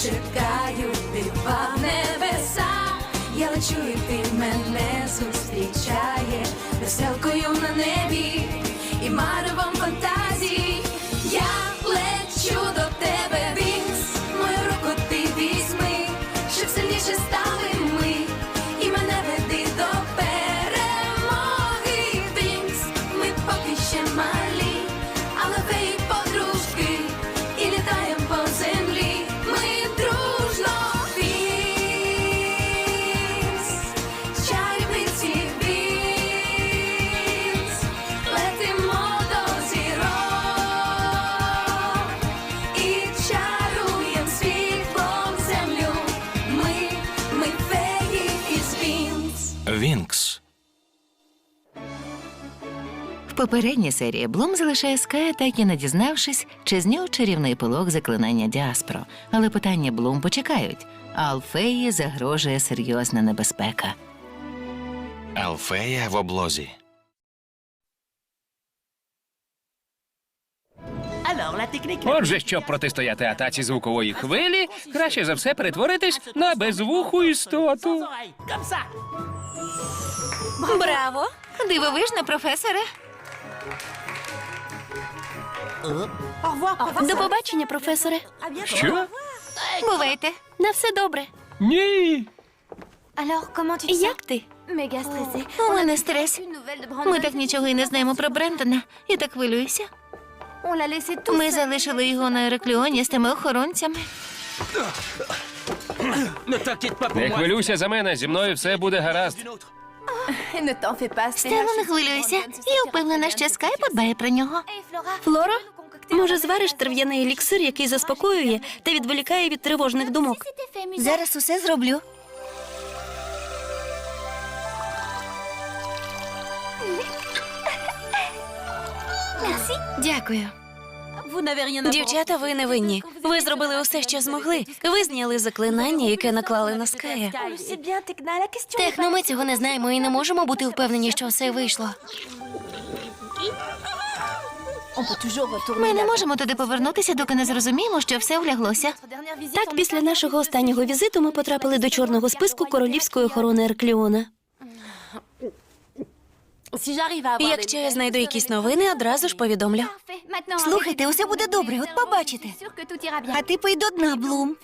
усіх чекаю, попередній серії Блум залишає Ская, так і не дізнавшись, чи з нього чарівний пилок заклинання Діаспро. Але питання Блум почекають, а Алфеї загрожує серйозна небезпека. Алфея в облозі. Отже, щоб протистояти атаці звукової хвилі, краще за все перетворитись на безвуху істоту. Браво! Дивовижно, професоре. До побачення, професоре. Що? Бувайте. На все добре. Ні. Як ти? У мене стрес. Ми так нічого і не знаємо про Брендона. Я так хвилююся. Ми залишили його на Ерекліоні з тими охоронцями. Не хвилюйся за мене, зі мною все буде гаразд. Стело, не хвилюйся. Я впевнена, що Скай подбає про нього. Флора? Може, звариш трав'яний еліксир, який заспокоює та відволікає від тривожних думок. Зараз усе зроблю. Дякую. Дівчата, ви не винні. Ви зробили усе, що змогли. Ви зняли заклинання, яке наклали на ская. Техно, ми цього не знаємо і не можемо бути впевнені, що все вийшло. Ми не можемо туди повернутися, доки не зрозуміємо, що все вляглося. Так, після нашого останнього візиту ми потрапили до чорного списку королівської охорони Еркліона. Якщо я знайду якісь новини, одразу ж повідомлю. Слухайте, усе буде добре, от побачите. А ти пий до дна, Блум.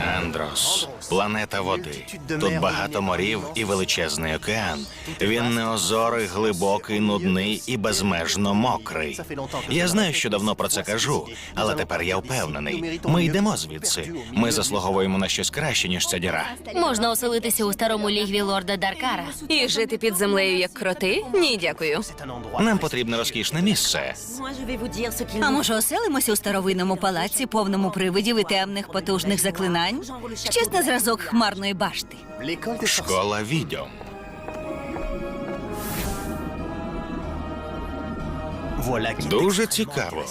Andros. Планета води. Тут багато морів і величезний океан. Він неозорий, глибокий, нудний і безмежно мокрий. Я знаю, що давно про це кажу, але тепер я впевнений. Ми йдемо звідси. Ми заслуговуємо на щось краще, ніж ця діра. Можна оселитися у старому лігві лорда Даркара. І жити під землею як кроти? Ні, дякую. Нам потрібне розкішне місце. А може, оселимося у старовинному палаці, повному привидів і темних потужних заклинань? Щось на зразок хмарної башти. Школа відьом. Дуже цікаво.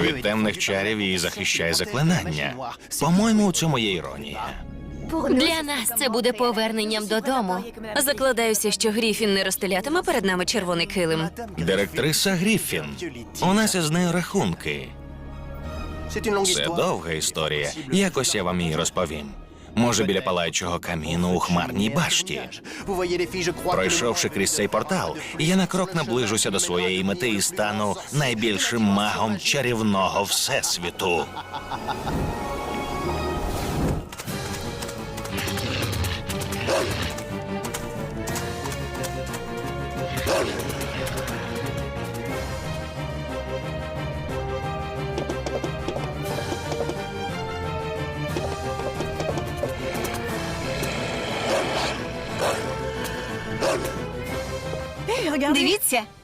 Від темних чарів її захищає заклинання. По-моєму, у цьому є іронія. Для нас це буде поверненням додому. Закладаюся, що Гріфін не розстелятиме перед нами червоний килим. Директриса Гріфін. У нас із нею рахунки. Це довга історія. Якось я вам її розповім. Може, біля палаючого каміну у хмарній башті. Пройшовши крізь цей портал, я на крок наближуся до своєї мети і стану найбільшим магом чарівного всесвіту.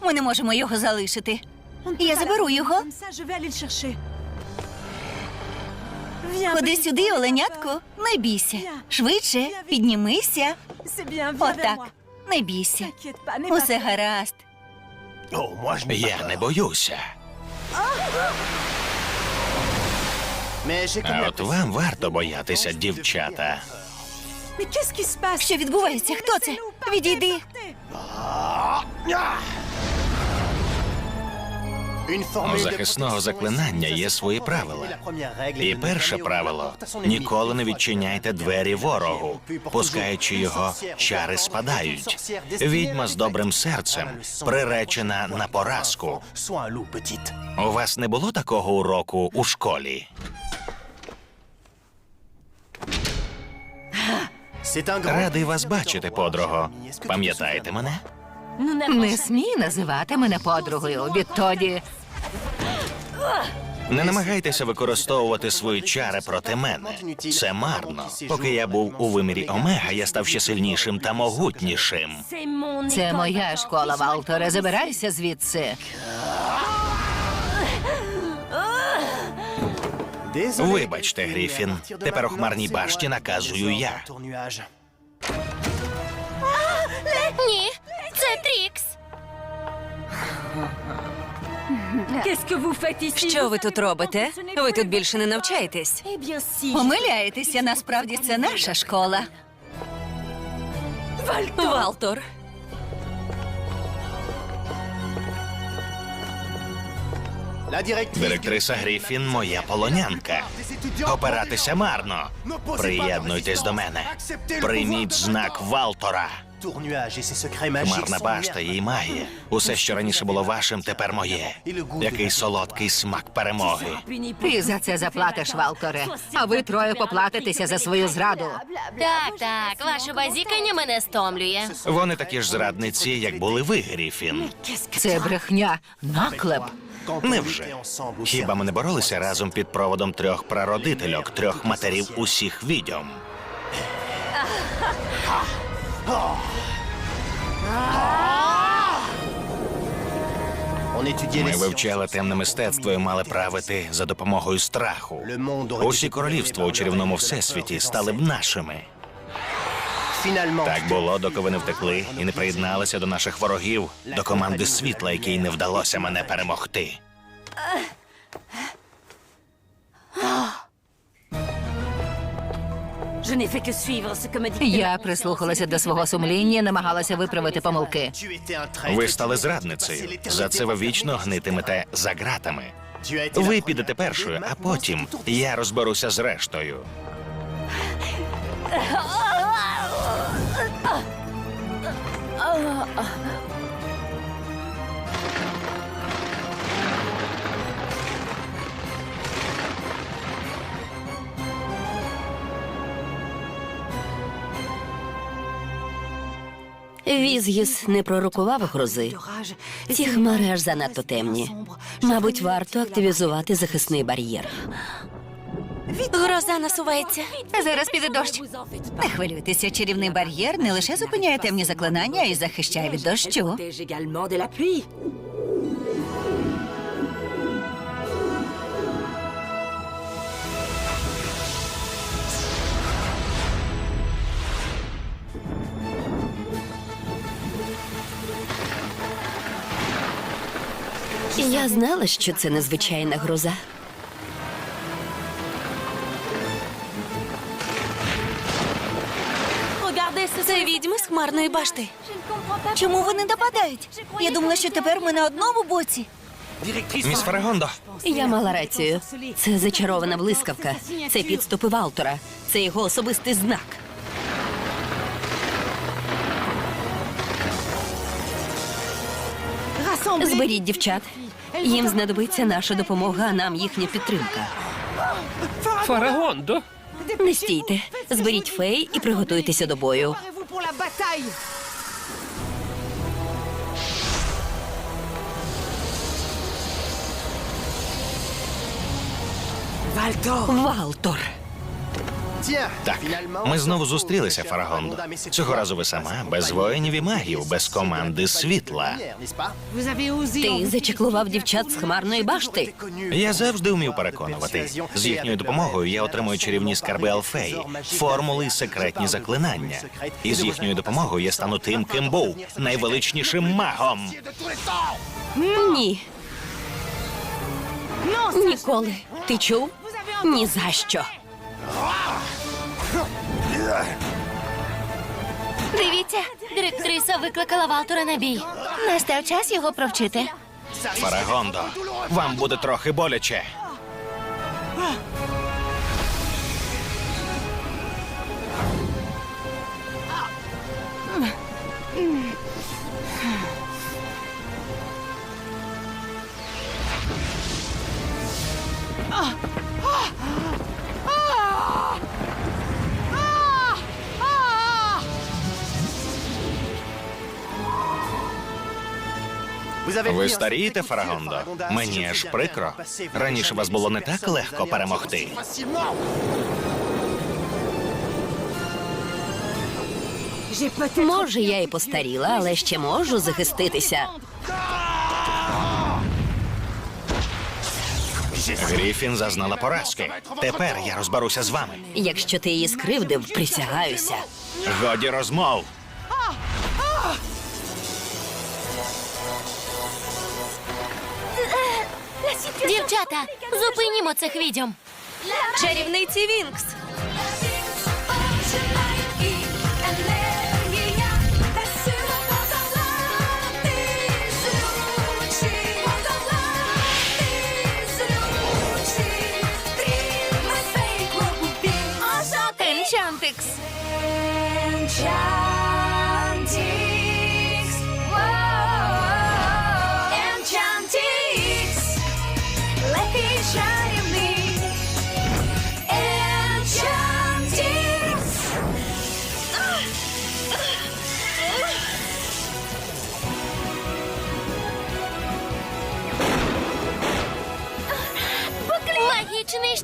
Ми не можемо його залишити. Я заберу його. Ходи сюди, оленятко, не бійся. Швидше, піднімися. Отак, не бійся. Усе гаразд. Я не боюся. А от вам варто боятися, дівчата. Що відбувається? Хто це? Відійди. У захисного заклинання є свої правила. І перше правило ніколи не відчиняйте двері ворогу. Пускаючи його, чари спадають. Відьма з добрим серцем приречена на поразку. У вас не було такого уроку у школі? Радий вас бачити, подруго. Пам'ятаєте мене? Не смій називати мене подругою. Відтоді Не намагайтеся використовувати свої чари проти мене. Це марно. Поки я був у вимірі Омега, я став ще сильнішим та могутнішим. це моя школа, Валторе. Забирайся звідси. Вибачте, Гріфін. Тепер у хмарній башті наказую я. Ні, Що ви тут робите? Ви тут більше не навчаєтесь. Помиляєтеся, насправді це наша школа. Валтор. Директриса Гріфін моя полонянка. Опиратися марно. Приєднуйтесь до мене. Прийміть знак Валтора. Хмарна башта її магія. Усе, що раніше було вашим, тепер моє. Який солодкий смак перемоги. Ти за це заплатиш, Валторе. А ви троє поплатитеся за свою зраду. Так, так, ваше базікання мене стомлює. Вони такі ж зрадниці, як були ви, Гріфін. Це брехня, наклеп. Невже? Хіба ми не боролися разом під проводом трьох прародительок, трьох матерів усіх відьом? Ми вивчали темне мистецтво і мали правити за допомогою страху. Усі королівства у чарівному всесвіті стали б нашими. Так було, доки ви не втекли і не приєдналися до наших ворогів, до команди світла, якій не вдалося мене перемогти. Я прислухалася до свого сумління, намагалася виправити помилки. Ви стали зрадницею. За це ви вічно гнитимете за ґратами. Ви підете першою, а потім я розберуся з рештою. Візгіс не пророкував грози. Ці хмари аж занадто темні. Мабуть, варто активізувати захисний бар'єр. Гроза насувається. Зараз піде дощ. Не хвилюйтеся, чарівний бар'єр не лише зупиняє темні заклинання, а й захищає від дощу. Я знала, що це незвичайна гроза. Це відьми з хмарної башти. Чому вони нападають? Я думала, що тепер ми на одному боці. Міс Фарагондо, Я мала рацію. Це зачарована блискавка. Це підступи Валтора. Це його особистий знак. Зберіть дівчат. Їм знадобиться наша допомога, а нам їхня підтримка. Фарагондо. Не стійте. Зберіть фей і приготуйтеся до бою. Валтор. Так, ми знову зустрілися, Фарагондо. Цього разу ви сама, без воїнів і магів, без команди світла. Ти зачеклував дівчат з хмарної башти. Я завжди вмів переконувати. З їхньою допомогою я отримую чарівні скарби Алфеї, формули і секретні заклинання. І з їхньою допомогою я стану тим, ким був найвеличнішим магом. Ні. Ніколи. Ти чув? Ні за що. Дивіться, директриса викликала Валтора на бій. Настав час його провчити. Фарагондо, вам буде трохи боляче. Ви старієте, Фарагондо? Мені аж прикро. Раніше вас було не так легко перемогти. Може, я і постаріла, але ще можу захиститися. Гріфін зазнала поразки. Тепер я розберуся з вами. Якщо ти її скривдив, присягаюся. Годі розмов. Дівчата, зупинімо цих відьом. Чарівниці Вінкс. і енергія,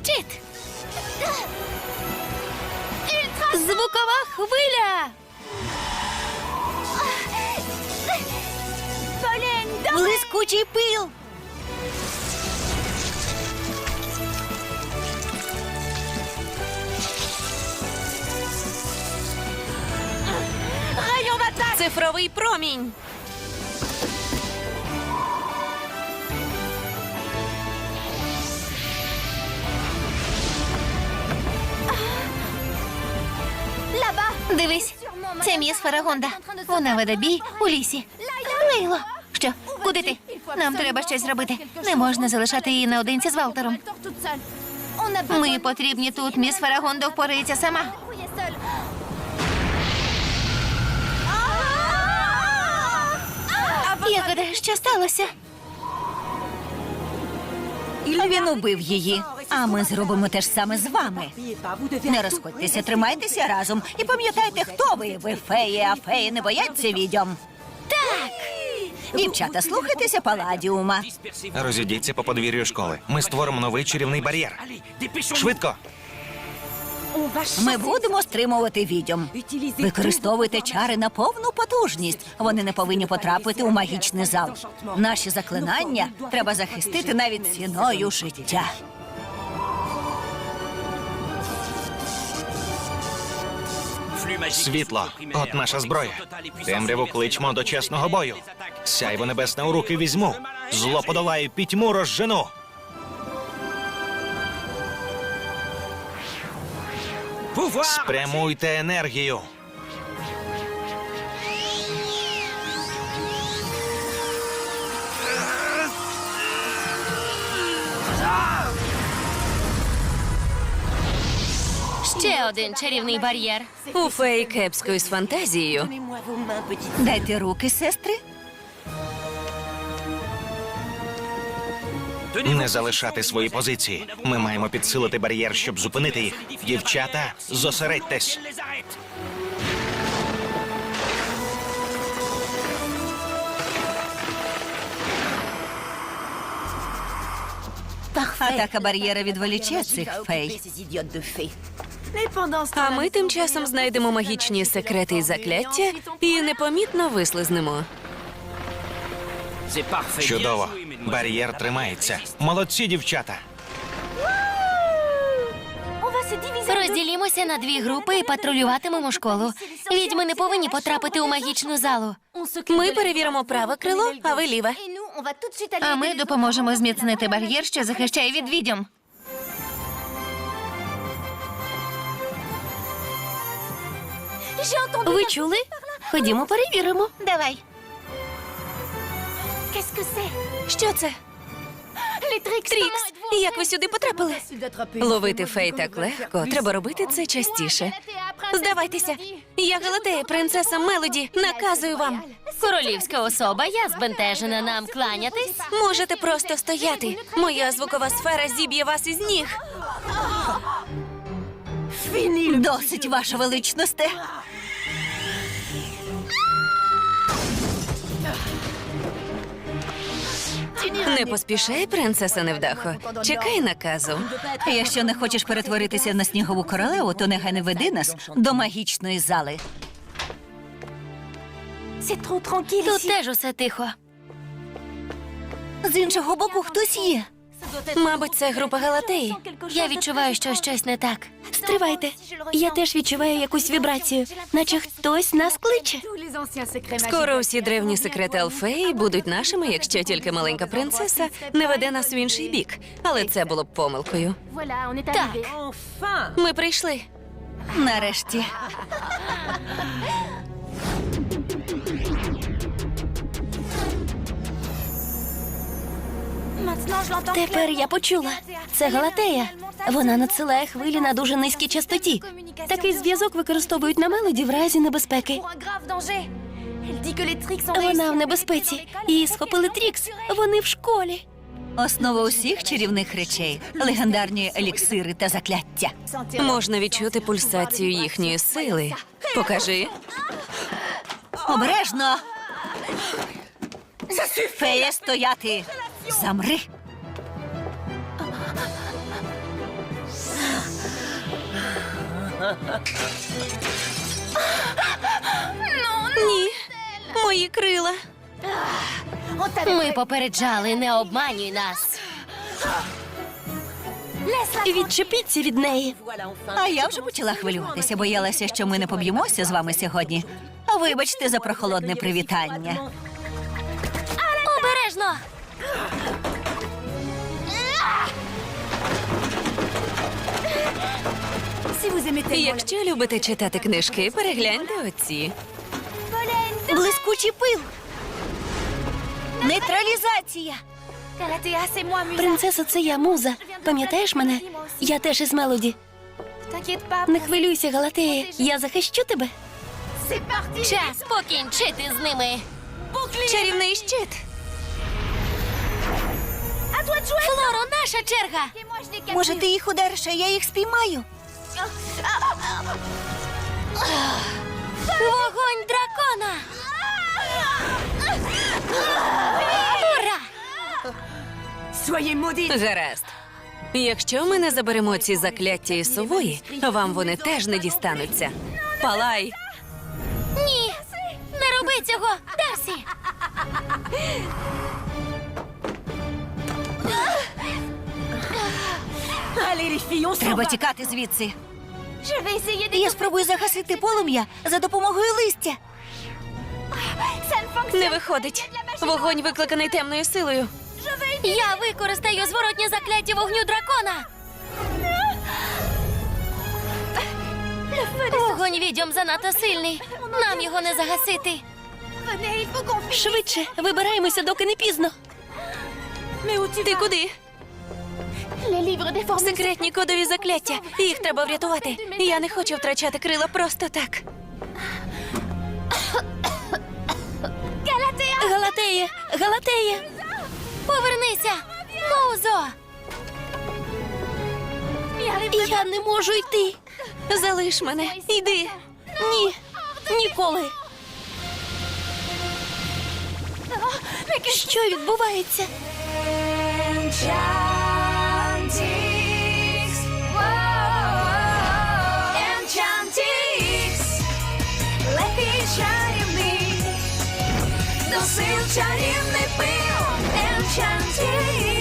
щит. Звукова хвиля. Блискучий пил. Цифровий промінь. Дивись, це міс Фарагонда. Вона веде бій у лісі. Лейло, що? Куди ти? Нам треба щось зробити. Не можна залишати її наодинці з Валтером. Ми потрібні тут. Міс Фарагонда впорається сама. Я що сталося? Він убив її. А ми зробимо те ж саме з вами. Не розходьтеся, тримайтеся разом і пам'ятайте, хто ви. Ви феї, а феї не бояться відьом. Так. Дівчата, слухайтеся Паладіума. Розійдіться по подвір'ю школи. Ми створимо новий чарівний бар'єр. Швидко! Ми будемо стримувати відьом. Використовуйте чари на повну потужність. Вони не повинні потрапити у магічний зал. Наші заклинання треба захистити навіть ціною життя. Світло, от наша зброя. Темряву кличмо до чесного бою. Сяйво небесне у руки візьму. Зло подолаю, пітьму розжену. Спрямуйте енергію. Ще один чарівний бар'єр. У феї кепської з фантазією. Дайте руки, сестри. Не залишати свої позиції. Ми маємо підсилити бар'єр, щоб зупинити їх. Дівчата, зосередьтесь. Атака бар'єра відволіче цих фей. А ми тим часом знайдемо магічні секрети і закляття і непомітно вислизнемо. Чудово. Бар'єр тримається. Молодці, дівчата. Розділімося на дві групи і патрулюватимемо школу. Відьми не повинні потрапити у магічну залу. Ми перевіримо праве крило, а ви ліве. А ми допоможемо зміцнити бар'єр, що захищає від відьом. Ви чули? Ходімо перевіримо. Давай. Що це? Трікс, як ви сюди потрапили? Ловити фей так легко. Треба робити це частіше. Здавайтеся, я Галатея, принцеса Мелоді. Наказую вам. Королівська особа, я збентежена нам кланятись. Можете просто стояти. Моя звукова сфера зіб'є вас із ніг. Досить, ваша величносте. Не поспішай, принцеса невдахо. Чекай наказу. Якщо не хочеш перетворитися на снігову королеву, то нехай не веди нас до магічної зали. Тут теж усе тихо. З іншого боку, хтось є. Мабуть, це група Галатеї. Я відчуваю, що щось не так. Стривайте. Я теж відчуваю якусь вібрацію, наче хтось нас кличе. Скоро усі древні секрети Алфеї будуть нашими, якщо тільки маленька принцеса не веде нас в інший бік. Але це було б помилкою. Так, Ми прийшли. Нарешті. Тепер я почула. Це Галатея. Вона надсилає хвилі на дуже низькій частоті. Такий зв'язок використовують на мелоді в разі небезпеки. Вона в небезпеці. Її схопили Трікс. Вони в школі. Основа усіх чарівних речей легендарні еліксири та закляття. Можна відчути пульсацію їхньої сили. Покажи. Обережно. Фея стояти. Замри. Ні. Мої крила. ми попереджали, не обманюй нас. Відчепіться від неї. А я вже почала хвилюватися, боялася, що ми не поб'ємося з вами сьогодні. Вибачте за прохолодне привітання. Обережно! Якщо любите читати книжки, перегляньте оці. Блискучий пил. Нейтралізація. Принцеса, це я муза. Пам'ятаєш мене? Я теж із мелоді. Не хвилюйся, Галатея. Я захищу тебе. Час покінчити з ними. Чарівний щит. Флоро, наша черга. Може, ти їх удариш, а я їх спіймаю. Вогонь дракона. Ура! Гаразд. Якщо ми не заберемо ці закляття із сової, вам вони теж не дістануться. Палай! Ні! Не роби цього, Дарсі! Треба тікати звідси. Я спробую загасити полум'я за допомогою листя. Не виходить. Вогонь викликаний темною силою. Я використаю зворотнє закляття вогню дракона. Вогонь відьом занадто сильний. Нам його не загасити. Швидше, вибираємося, доки не пізно. Ти куди? Секретні кодові закляття. Їх треба врятувати. Я не хочу втрачати крила просто так. Галатея! Галатея! Повернися, музо! Я не можу йти. Залиш мене. Йди. Ні. Ніколи. Що відбувається? Легкий чарівний, до сил чарівний пил Енчантікс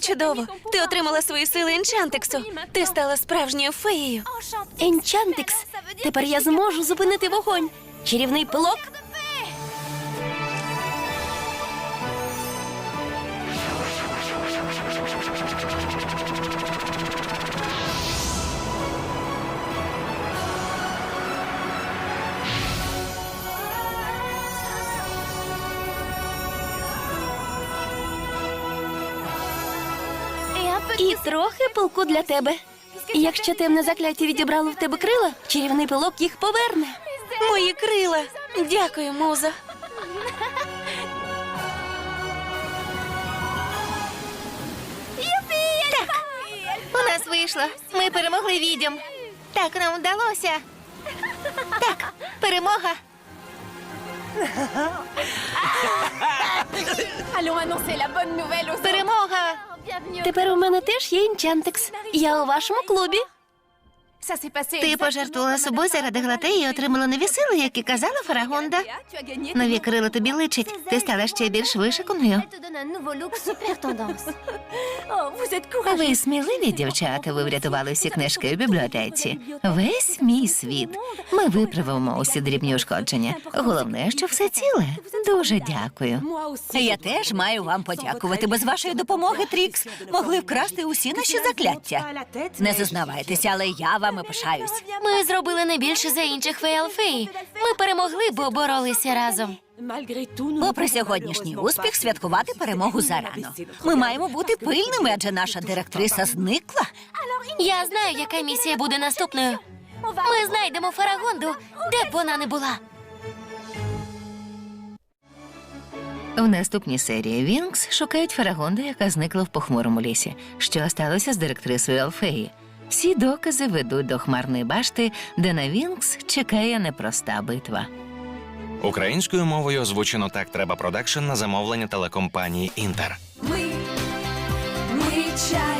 чудово. Ти отримала свої сили Енчантексу. Ти стала справжньою феєю. Енчантикс. Тепер я зможу зупинити вогонь. Чарівний пилок. І трохи пилку для тебе. Якщо темне закляття відібрало в тебе крила, чарівний пилок їх поверне. Мої крила. Дякую, муза. У нас вийшло. Ми перемогли відьом. Так, нам вдалося. Так, перемога. Перемога. Тепер у мене теж є інчантекс. Я у вашому клубі. Ти пожертвувала собою заради глатеї і отримала нові сили, як і казала Фарагонда. Нові крила тобі личить. Ти стала ще більш вишиканою. Ви сміливі дівчата. Ви врятували всі книжки в бібліотеці. Весь мій світ. Ми виправимо усі дрібні ушкодження. Головне, що все ціле. Дуже дякую. Я теж маю вам подякувати. Без вашої допомоги, Трікс, могли вкрасти усі наші закляття. Не зазнавайтеся, але я вами пишаюсь. Ми зробили не більше за інших фейлфей. Ми перемогли, бо боролися разом. Попри сьогоднішній успіх, святкувати перемогу зарано. Ми маємо бути пильними, адже наша директриса зникла. Я знаю, яка місія буде наступною. Ми знайдемо Фарагонду, де б вона не була. В наступній серії Вінкс шукають Фарагонду, яка зникла в похмурому лісі. Що сталося з директрисою Алфеї? Всі докази ведуть до хмарної башти, де на Вінкс чекає непроста битва. Українською мовою озвучено так треба продакшн на замовлення телекомпанії Інтер. Ми, ми чарівниці